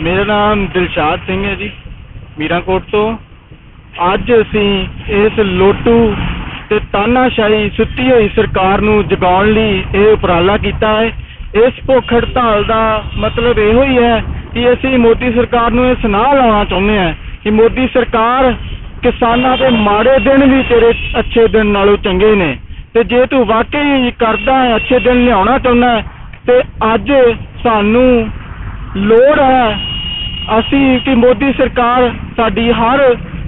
ਮੇਰਾ ਨਾਮ ਦਿਲਸ਼ਾਦ ਸਿੰਘ ਹੈ ਜੀ, ਮੀਰਾਂਕੋਟ ਤੋਂ। ਅੱਜ ਅਸੀਂ ਇਸ ਲੋਟੂ ਤੇ ਤਾਨਾਸ਼ਾਹੀ ਸੁੱਤੀ ਹੋਈ ਸਰਕਾਰ ਨੂੰ ਜਗਾਉਣ ਲਈ ਇਹ ਉਪਰਾਲਾ ਕੀਤਾ ਹੈ। ਇਸ ਭੁੱਖ ਹੜਤਾਲ ਦਾ ਮਤਲਬ ਇਹੋ ਹੀ ਹੈ ਕਿ ਅਸੀਂ ਮੋਦੀ ਸਰਕਾਰ ਨੂੰ ਇਹ ਸੁਨਾਹ ਲਾਉਣਾ ਚਾਹੁੰਦੇ ਹਾਂ ਕਿ ਮੋਦੀ ਸਰਕਾਰ ਕਿਸਾਨਾਂ ਦੇ ਮਾੜੇ ਦਿਨ ਵੀ ਤੇਰੇ ਅੱਛੇ ਦਿਨ ਨਾਲੋਂ ਚੰਗੇ ਨੇ। ਤੇ ਜੇ ਤੂੰ ਵਾਕਈ ਕਰਦਾ ਹੈ, ਅੱਛੇ ਦਿਨ ਲਿਆਉਣਾ ਚਾਹੁੰਦਾ ਹੈ, ਤੇ ਅੱਜ ਸਾਨੂੰ ਲੋੜ ਹੈ ਅਸੀਂ ਕਿ ਮੋਦੀ ਸਰਕਾਰ ਸਾਡੀ ਹਰ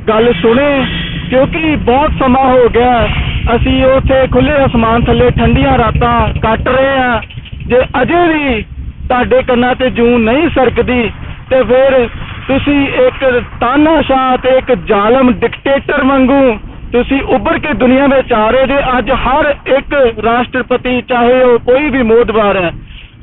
ਗੱਲ ਸੁਣੇ, ਕਿਉਂਕਿ ਬਹੁਤ ਸਮਾਂ ਹੋ ਗਿਆ। ਅਸੀਂ ਉੱਥੇ ਖੁੱਲੇ ਅਸਮਾਨ ਥੱਲੇ ਠੰਡੀਆਂ ਰਾਤਾਂ ਕੱਟ ਰਹੇ ਹਾਂ। ਜੇ ਅਜੇ ਵੀ ਤੁਹਾਡੇ ਕੰਨਾਂ ਤੇ ਜੂੰ ਨਹੀਂ ਸਰਕਦੀ, ਤੇ ਫਿਰ ਤੁਸੀਂ ਇੱਕ ਤਾਨਾਸ਼ਾਹ ਤੇ ਇੱਕ ਜ਼ਾਲਮ ਡਿਕਟੇਟਰ ਵਾਂਗੂ ਤੁਸੀਂ ਉੱਭਰ ਕੇ ਦੁਨੀਆ ਵਿੱਚ ਆ ਰਹੇ ਜੇ। ਅੱਜ ਹਰ ਇੱਕ ਰਾਸ਼ਟਰਪਤੀ, ਚਾਹੇ ਉਹ ਕੋਈ ਵੀ ਮੋਦਵਾਰ ਹੈ,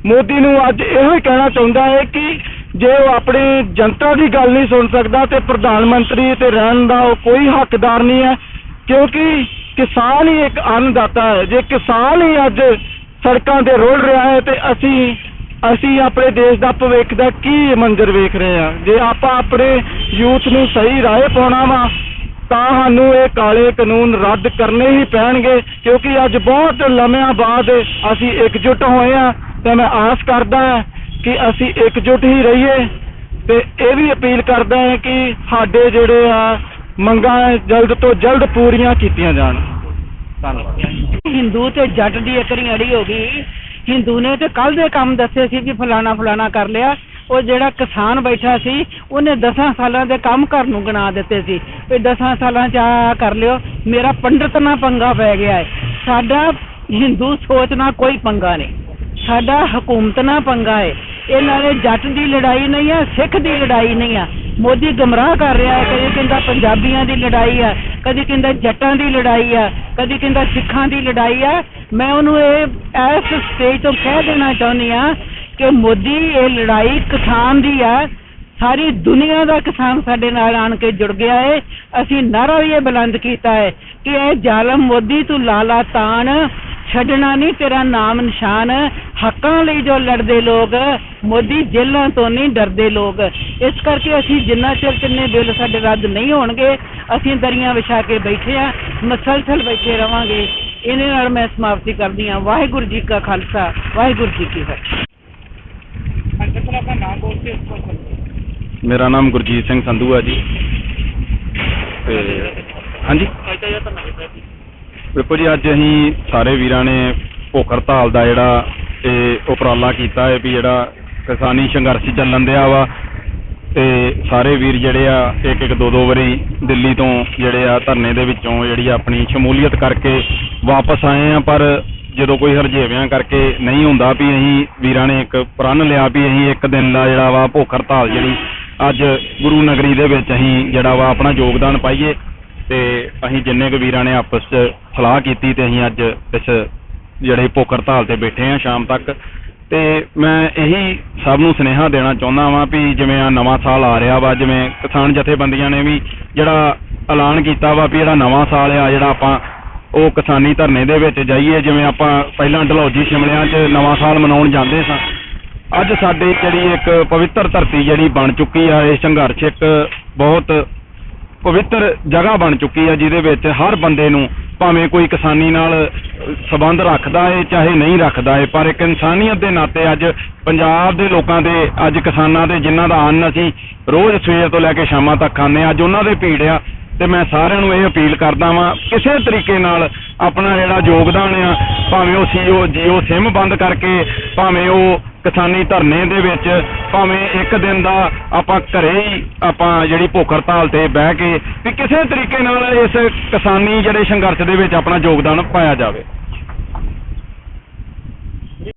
ਮੋਦੀ ਨੂੰ ਅੱਜ ਇਹੋ ਹੀ ਕਹਿਣਾ ਚਾਹੁੰਦਾ ਹੈ ਕਿ ਜੇ ਉਹ ਆਪਣੀ ਜਨਤਾ ਦੀ ਗੱਲ ਨਹੀਂ ਸੁਣ ਸਕਦਾ ਤੇ ਪ੍ਰਧਾਨ ਮੰਤਰੀ ਤੇ ਰਹਿਣ ਦਾ ਉਹ ਕੋਈ ਹੱਕਦਾਰ ਨਹੀਂ ਹੈ, ਕਿਉਂਕਿ ਕਿਸਾਨ ਹੀ ਇੱਕ ਅੰਨਦਾਤਾ ਹੈ। ਜੇ ਕਿਸਾਨ ਹੀ ਅੱਜ ਸੜਕਾਂ ਤੇ ਰੋਲ ਰਿਹਾ ਹੈ ਤੇ ਅਸੀਂ ਅਸੀਂ ਆਪਣੇ ਦੇਸ਼ ਦਾ ਭਵਿੱਖ ਦਾ ਕੀ ਮੰਜ਼ਰ ਵੇਖ ਰਹੇ ਹਾਂ। ਜੇ ਆਪਾਂ ਆਪਣੇ ਯੂਥ ਨੂੰ ਸਹੀ ਰਾਹ ਪਾਉਣਾ ਵਾ, ਤਾਂ ਸਾਨੂੰ ਇਹ ਕਾਲੇ ਕਾਨੂੰਨ ਰੱਦ ਕਰਨੇ ਹੀ ਪੈਣਗੇ, ਕਿਉਂਕਿ ਅੱਜ ਬਹੁਤ ਲੰਮਿਆਂ ਬਾਅਦ ਅਸੀਂ ਇਕਜੁੱਟ ਹੋਏ ਆ ਤੇ ਮੈਂ ਆਸ ਕਰਦਾ ਹਾਂ ਕਿ ਅਸੀਂ ਇਕਜੁੱਟ ਹੀ ਰਹੀਏ ਤੇ ਇਹ ਵੀ ਅਪੀਲ ਕਰਦਾ ਹਾਂ ਕਿ ਸਾਡੇ ਜਿਹੜੇ ਆ ਮੰਗਾਂ ਜਲਦ ਤੋਂ ਜਲਦ ਪੂਰੀਆਂ ਕੀਤੀਆਂ ਜਾਣ। ਧੰਨਵਾਦ। ਹਿੰਦੂ ਤੇ ਜੱਟ ਦੀ ਇਕਰੀ ਅੜੀ ਹੋ ਗਈ। ਹਿੰਦੂ ਨੇ ਤੇ ਕੱਲ ਦੇ ਕੰਮ ਦੱਸੇ ਸੀ ਕਿ ਫਲਾਣਾ ਫਲਾਣਾ ਕਰ ਲਿਆ। ਉਹ ਜਿਹੜਾ ਕਿਸਾਨ ਬੈਠਾ ਸੀ, ਉਹਨੇ 10 ਸਾਲਾਂ ਦੇ ਕੰਮ ਘਰ ਨੂੰ ਗਣਾ ਦਿੱਤੇ ਸੀ। ਵੀ 10 ਸਾਲਾਂ ਚ ਆ ਕਰ ਲਿਓ। ਮੇਰਾ ਪੰਡਤ ਨਾਲ ਪੰਗਾ ਪੈ ਗਿਆ ਹੈ। ਸਾਡਾ ਹਿੰਦੂ ਸੋਚ ਨਾਲ ਕੋਈ ਪੰਗਾ ਨਹੀਂ। ਸਾਡਾ ਹਕੂਮਤ ਨਾਲ ਪੰਗਾ ਹੈ। ਇਹਨਾਂ ਨੇ ਜੱਟ ਦੀ ਲੜਾਈ ਨਹੀਂ ਆ, ਸਿੱਖ ਦੀ ਲੜਾਈ ਨਹੀਂ ਆ। ਮੋਦੀ ਗਮਰਾਹ ਕਰ ਰਿਹਾ ਹੈ, ਕਦੇ ਕਹਿੰਦਾ ਪੰਜਾਬੀਆਂ ਦੀ ਲੜਾਈ ਆ, ਕਦੀ ਕਹਿੰਦਾ ਜੱਟਾਂ ਦੀ ਲੜਾਈ ਆ, ਕਦੀ ਕਹਿੰਦਾ ਸਿੱਖਾਂ ਦੀ ਲੜਾਈ ਆ। ਮੈਂ ਉਹਨੂੰ ਇਹ ਇਸ ਸਟੇਜ ਤੋਂ ਕਹਿ ਦੇਣਾ ਚਾਹੁੰਦੀ ਆ ਕਿ ਮੋਦੀ, ਇਹ ਲੜਾਈ ਕਿਸਾਨ ਦੀ ਆ। ਸਾਰੀ ਦੁਨੀਆ ਦਾ ਕਿਸਾਨ ਸਾਡੇ ਨਾਲ ਆਣ ਕੇ ਜੁੜ ਗਿਆ ਹੈ ਅਸੀਂ ਨਾਰਾ ਵੀ ਇਹ ਬੁਲੰਦ ਕੀਤਾ ਹੈ ਕਿ ਇਹ ਜ਼ਾਲਮ ਮੋਦੀ ਤੂੰ ਲਾਲਾ ਤਾਣ ਛੱਡਣਾ ਨਹੀਂ ਤੇਰਾ ਨਾਮ ਨਿਸ਼ਾਨ। ਹੱਕਾਂ ਲਈ ਜੋ ਲੜਦੇ ਲੋਕ ਮੋਦੀ ਜੇਲ੍ਹਾਂ ਤੋਂ ਨਹੀਂ ਡਰਦੇ ਲੋਕ। ਇਸ ਕਰਕੇ ਅਸੀਂ ਜਿੰਨਾ ਚਿਰ ਤਿੰਨੇ ਬਿੱਲ ਸਾਡੇ ਰੱਦ ਨਹੀਂ ਹੋਣਗੇ ਅਸੀਂ ਦਰੀਆਂ ਵਿਛਾ ਕੇ ਬੈਠੇ ਆ ਮਸਲਸਲ ਬੈਠੇ ਰਵਾਂਗੇ। ਇਹਦੇ ਨਾਲ ਮੈਂ ਸਮਾਪਤੀ ਕਰਦੀ ਹਾਂ। ਵਾਹਿਗੁਰੂ ਜੀ ਕਾ ਖਾਲਸਾ ਵਾਹਿਗੁਰੂ ਜੀ ਕੀ ਫਤਿਹ। ਮੇਰਾ ਨਾਮ ਗੁਰਜੀਤ ਸਿੰਘ ਸੰਧੂ ਹੈ ਜੀ। ਤੇ ਹਾਂਜੀ? ਵੇਖੋ ਜੀ ਅੱਜ ਅਸੀਂ ਸਾਰੇ ਵੀਰਾਂ ਨੇ ਭੁੱਖ ਹੜਤਾਲ ਦਾ ਜਿਹੜਾ ਇਹ ਉਪਰਾਲਾ ਕੀਤਾ ਹੈ ਵੀ ਜਿਹੜਾ ਕਿਸਾਨੀ ਸੰਘਰਸ਼ ਚੱਲਣ ਦਿਆ ਵਾ। ਤੇ ਸਾਰੇ ਵੀਰ ਜਿਹੜੇ ਆ, ਇੱਕ ਇੱਕ ਦੋ ਦੋ ਵਾਰੀ ਦਿੱਲੀ ਤੋਂ ਜਿਹੜੇ ਆ, ਧਰਨੇ ਦੇ ਵਿੱਚੋਂ ਜਿਹੜੀ ਆਪਣੀ ਸ਼ਮੂਲੀਅਤ ਕਰਕੇ ਵਾਪਸ ਆਏ ਆ, ਪਰ ਜਦੋਂ ਕੋਈ ਹਰਜੇਵਿਆਂ ਕਰਕੇ ਨਹੀਂ ਹੁੰਦਾ ਵੀ ਅਸੀਂ ਵੀਰਾਂ ਨੇ ਇੱਕ ਪ੍ਰਣ ਲਿਆ ਵੀ ਅਸੀਂ ਇੱਕ ਦਿਨ ਦਾ ਜਿਹੜਾ ਵਾ ਭੁੱਖ ਹੜਤਾਲ ਜਿਹੜੀ ਅੱਜ ਗੁਰੂ ਨਗਰੀ ਦੇ ਵਿੱਚ ਅਸੀਂ ਜਿਹੜਾ ਵਾ ਆਪਣਾ ਯੋਗਦਾਨ ਪਾਈਏ। ਤੇ ਅਸੀਂ ਜਿੰਨੇ ਕੁ ਵੀਰਾਂ ਨੇ ਆਪਸ 'ਚ ਸਲਾਹ ਕੀਤੀ ਤੇ ਅਸੀਂ ਅੱਜ ਇਸ ਜਿਹੜੇ ਭੁੱਖ ਹੜਤਾਲ ਤੇ ਬੈਠੇ ਆ ਸ਼ਾਮ ਤੱਕ। ਤੇ ਮੈਂ ਇਹੀ ਸਭ ਨੂੰ ਸੁਨੇਹਾ ਦੇਣਾ ਚਾਹੁੰਦਾ ਵਾਂ ਵੀ ਜਿਵੇਂ ਆ ਨਵਾਂ ਸਾਲ ਆ ਰਿਹਾ ਵਾ, ਜਿਵੇਂ ਕਿਸਾਨ ਜਥੇਬੰਦੀਆਂ ਨੇ ਵੀ ਜਿਹੜਾ ਐਲਾਨ ਕੀਤਾ ਵਾ ਵੀ ਜਿਹੜਾ ਨਵਾਂ ਸਾਲ ਆ, ਜਿਹੜਾ ਆਪਾਂ ਉਹ ਕਿਸਾਨੀ ਧਰਨੇ ਦੇ ਵਿੱਚ ਜਾਈਏ, ਜਿਵੇਂ ਆਪਾਂ ਪਹਿਲਾਂ ਢਲੌਜੀ ਸ਼ਿਮਲਿਆਂ 'ਚ ਨਵਾਂ ਸਾਲ ਮਨਾਉਣ ਜਾਂਦੇ ਸਾਂ। ਅੱਜ ਸਾਡੇ ਜਿਹੜੀ ਇੱਕ ਪਵਿੱਤਰ ਧਰਤੀ ਜਿਹੜੀ ਬਣ ਚੁੱਕੀ ਆ, ਇਹ ਸੰਘਰਸ਼ ਇੱਕ ਬਹੁਤ ਪਵਿੱਤਰ ਜਗ੍ਹਾ ਬਣ ਚੁੱਕੀ ਹੈ ਜਿਹਦੇ ਵਿੱਚ ਹਰ ਬੰਦੇ ਨੂੰ ਭਾਵੇਂ ਕੋਈ ਕਿਸਾਨੀ ਨਾਲ ਸਬੰਧ ਰੱਖਦਾ ਹੈ ਚਾਹੇ ਨਹੀਂ ਰੱਖਦਾ ਹੈ ਪਰ ਇੱਕ ਇਨਸਾਨੀਅਤ ਦੇ ਨਾਤੇ ਅੱਜ ਪੰਜਾਬ ਦੇ ਲੋਕਾਂ ਦੇ, ਅੱਜ ਕਿਸਾਨਾਂ ਦੇ ਜਿਨ੍ਹਾਂ ਦਾ ਅੰਨ ਅਸੀਂ ਰੋਜ਼ ਸਵੇਰ ਤੋਂ ਲੈ ਕੇ ਸ਼ਾਮਾਂ ਤੱਕ ਖਾਂਦੇ ਹਾਂ ਅੱਜ ਉਹਨਾਂ ਦੇ ਭੀੜ ਆ, ਤੇ ਮੈਂ ਸਾਰਿਆਂ ਨੂੰ ਇਹ ਅਪੀਲ ਕਰਦਾ ਵਾਂ, ਕਿਸੇ ਤਰੀਕੇ ਨਾਲ ਆਪਣਾ ਜਿਹੜਾ ਯੋਗਦਾਨ ਆ, ਭਾਵੇਂ ਉਹ ਸੀਓ ਜੀਓ ਸਿਮ ਬੰਦ ਕਰਕੇ, ਭਾਵੇਂ ਉਹ ਕਿਸਾਨੀ ਧਰਨੇ ਦੇ ਵਿੱਚ ਭਾਵੇਂ ਇੱਕ ਦਿਨ ਦਾ ਆਪਾਂ ਘਰੇ ਹੀ ਆਪਾਂ ਜਿਹੜੀ ਭੁੱਖ ਹੜਤਾਲ ਤੇ ਬਹਿ ਕੇ ਵੀ ਕਿਸੇ ਤਰੀਕੇ ਨਾਲ ਇਸ ਕਿਸਾਨੀ ਜਿਹੜੇ ਸੰਘਰਸ਼ ਦੇ ਵਿੱਚ ਆਪਣਾ ਯੋਗਦਾਨ ਪਾਇਆ ਜਾਵੇ।